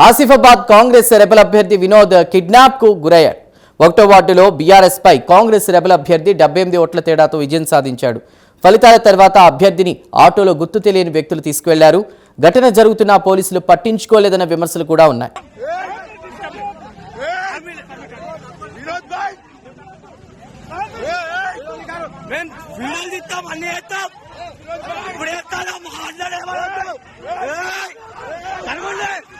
Asifabad Congress rebel అభ్యర్థి వినోద్ కిడ్నాప్కు గురయ్యాడు ఒకటో వార్డులో బీఆర్ఎస్ పై కాంగ్రెస్ రెబల్ అభ్యర్థి డెబ్బై ఎనిమిది ఓట్ల తేడాతో విజయం సాధించాడు ఫలితాల తర్వాత అభ్యర్థిని ఆటోలో గుర్తు తెలియని వ్యక్తులు తీసుకువెళ్ళారు ఘటన జరుగుతున్నా పోలీసులు పట్టించుకోలేదన్న విమర్శలు కూడా ఉన్నాయి ఇప్పుడు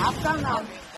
Até nada.